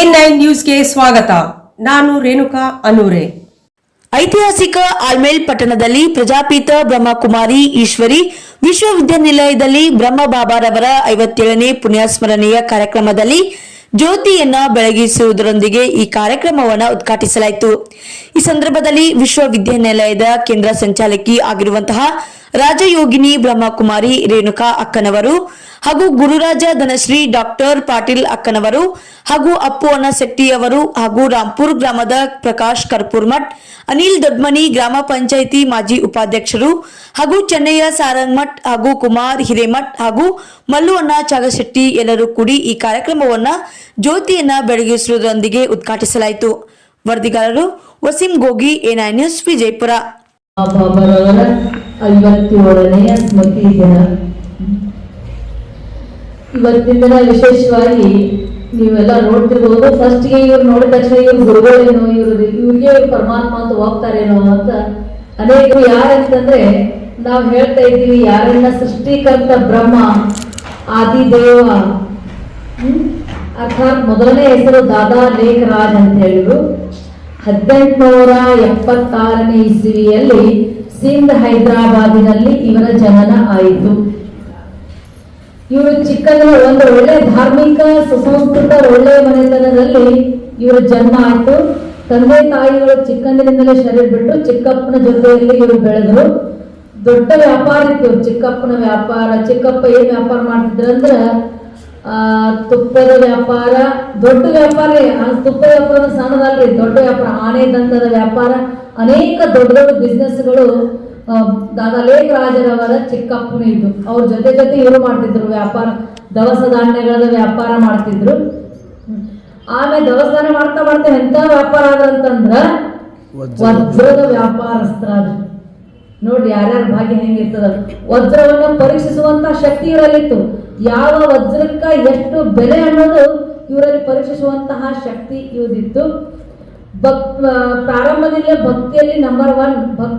N nine ನ್ಯೂಸ್ಗೆ ಸ್ವಾಗತ. ನಾನು ರೇಣುಕಾ ಅನೂರೆ. ಐತಿಹಾಸಿಕ ಆಲ್ಮೇಲ್ ಪಟ್ಟಣದಲ್ಲಿ ಪ್ರಜಾಪೀತ ಬ್ರಹ್ಮಕುಮಾರಿ ಈಶ್ವರಿ ವಿಶ್ವವಿದ್ಯಾನಿಲಯದಲ್ಲಿ ಬ್ರಹ್ಮ ಬಾಬಾರವರ ಐವತ್ತೇಳನೇ ಪುಣ್ಯಸ್ಮರಣೆಯ ಕಾರ್ಯಕ್ರಮದಲ್ಲಿ ಜ್ಯೋತಿಯನ್ನ ಬೆಳಗಿಸುವುದರೊಂದಿಗೆ ಈ ಕಾರ್ಯಕ್ರಮವನ್ನು ಉದ್ಘಾಟಿಸಲಾಯಿತು. ಈ ಸಂದರ್ಭದಲ್ಲಿ ವಿಶ್ವವಿದ್ಯಾನಿಲಯದ ಕೇಂದ್ರ ಸಂಚಾಲಕಿ ಆಗಿರುವಂತಹ ರಾಜಯೋಗಿನಿ ಬ್ರಹ್ಮಕುಮಾರಿ ರೇಣುಕಾ ಅಕ್ಕನವರು ಹಾಗೂ ಗುರುರಾಜ ಧನಶ್ರೀ ಡಾಕ್ಟರ್ ಪಾಟೀಲ್ ಅಕ್ಕನವರು ಹಾಗೂ ಅಪ್ಪು ಅಣ್ಣ ಶೆಟ್ಟಿಯವರು ಹಾಗೂ ರಾಂಪುರ್ ಗ್ರಾಮದ ಪ್ರಕಾಶ್ ಕರ್ಪೂರ್ಮಠ್ ಅನಿಲ್ ದೊಡ್ಮನಿ ಗ್ರಾಮ ಪಂಚಾಯಿತಿ ಮಾಜಿ ಉಪಾಧ್ಯಕ್ಷರು ಹಾಗೂ ಚೆನ್ನಯ್ಯ ಸಾರಂಗಮಠ್ ಹಾಗೂ ಕುಮಾರ್ ಹಿರೇಮಠ್ ಹಾಗೂ ಮಲ್ಲು ಅಣ್ಣ ಚಾಗಶೆಟ್ಟಿ ಎಲ್ಲರೂ ಕೂಡಿ ಈ ಕಾರ್ಯಕ್ರಮವನ್ನ ಜ್ಯೋತಿಯನ್ನ ಬೆಳಗಿಸುವುದರೊಂದಿಗೆ ಉದ್ಘಾಟಿಸಲಾಯಿತು. ವರದಿಗಾರರು ವಸೀಂ ಗೋಗಿ ಎನ್ಐ ನ್ಯೂಸ್, ವಿಜಯಪುರ. ಬಾಬಾರವರ ಐವತ್ತೇಳನೆಯ ಸ್ಮೃತಿ ದಿನ. ಇವತ್ತಿನ ದಿನ ವಿಶೇಷವಾಗಿ ನೀವೆಲ್ಲ ನೋಡ್ತಿರ್ಬೋದು. ಫಸ್ಟ್ಗೆ ಇವ್ರು ನೋಡಿದ ತಕ್ಷಣ ಇವ್ರು ಗುರುಗಳೇನೋ, ಇವ್ರು ಇವ್ರಿಗೆ ಇವ್ರು ಪರಮಾತ್ಮ ಅಂತ ಹೋಗ್ತಾರೇನೋ ಅಂತ ಅನೇಕರು ಯಾರಂತಂದ್ರೆ ನಾವು ಹೇಳ್ತಾ ಇದ್ದೀವಿ, ಯಾರನ್ನ ಸೃಷ್ಟಿಕರ್ತ ಬ್ರಹ್ಮ, ಆದಿದೇವ, ಹ್ಮ್? ಅರ್ಥಾತ್ ಮೊದಲನೇ ಹೆಸರು ದಾದಾ ಲೇಖರಾಜ್ ಅಂತ ಹೇಳಿದ್ರು. ಹದಿನೆಂಟುನೂರ ಎಪ್ಪತ್ತಾರನೇ ಇಸವಿಯಲ್ಲಿ ಸಿಂಧ್ ಹೈದರಾಬಾದಿನಲ್ಲಿ ಇವರ ಜನನ ಆಯಿತು. ಇವರು ಚಿಕ್ಕಂದಿನ ಒಂದು ಒಳ್ಳೆ ಧಾರ್ಮಿಕ, ಸುಸಂಸ್ಕೃತ ಒಳ್ಳೆ ಮನೆತನದಲ್ಲಿ ಇವರ ಜನ್ಮ ಆಯ್ತು. ತಂದೆ ತಾಯಿಗಳು ಚಿಕ್ಕಂದಿನಿಂದಲೇ ಶರೀರ ಬಿಟ್ಟು ಚಿಕ್ಕಪ್ಪನ ಜೊತೆಯಲ್ಲಿ ಇವರು ಬೆಳೆದ್ರು. ದೊಡ್ಡ ವ್ಯಾಪಾರ ಇತ್ತು ಚಿಕ್ಕಪ್ಪನ ವ್ಯಾಪಾರ, ಚಿಕ್ಕಪ್ಪ ಏನ್ ವ್ಯಾಪಾರ ಮಾಡ್ತಿದ್ರಂದ್ರ ಆ ತುಪ್ಪದ ವ್ಯಾಪಾರ ದೊಡ್ಡ ವ್ಯಾಪಾರ ಆ ತುಪ್ಪ ವ್ಯಾಪಾರ ಸಣ್ಣದಲ್ರಿ ದೊಡ್ಡ ವ್ಯಾಪಾರ ಆನೆ ದಂತದ ವ್ಯಾಪಾರ ಅನೇಕ ದೊಡ್ಡ ದೊಡ್ಡ ಬಿಸ್ನೆಸ್ಗಳು ದಾದಾ ಲೇಖರಾಜರವರ ಚಿಕ್ಕಪ್ಪನ ಇದ್ದು ಅವ್ರ ಜೊತೆ ಜೊತೆ ಇವರು ಮಾಡ್ತಿದ್ರು ವ್ಯಾಪಾರ ದವಸ ಧಾನ್ಯಗಳ ವ್ಯಾಪಾರ ಮಾಡ್ತಿದ್ರು. ಆಮೇಲೆ ದವಸ ಧಾನ್ಯ ಮಾಡ್ತಾ ಮಾಡ್ತಾ ಎಂತ ವ್ಯಾಪಾರ ಆದಂತಂದ್ರ ವಜ್ರದ ವ್ಯಾಪಾರಸ್ತ್ರ ಅದು. ನೋಡ್ರಿ ಯಾರ್ಯಾರ ಭಾಗ್ಯ ಹೆಂಗಿರ್ತದ. ವಜ್ರವನ್ನು ಪರೀಕ್ಷಿಸುವಂತ ಶಕ್ತಿ ಇವರಲ್ಲಿತ್ತು ಯಾವ ವಜ್ರಕ್ಕ ಎಷ್ಟು ಬೆಲೆ ಅನ್ನೋದು ಇವರಲ್ಲಿ ಪರೀಕ್ಷಿಸುವಂತಹ ಶಕ್ತಿ ಇವರಿತ್ತು ಭಕ್ ಪ್ರಾರಂಭದಲ್ಲಿ ಭಕ್ತಿಯಲ್ಲಿ ನಂಬರ್ ಒನ್ ಭಕ್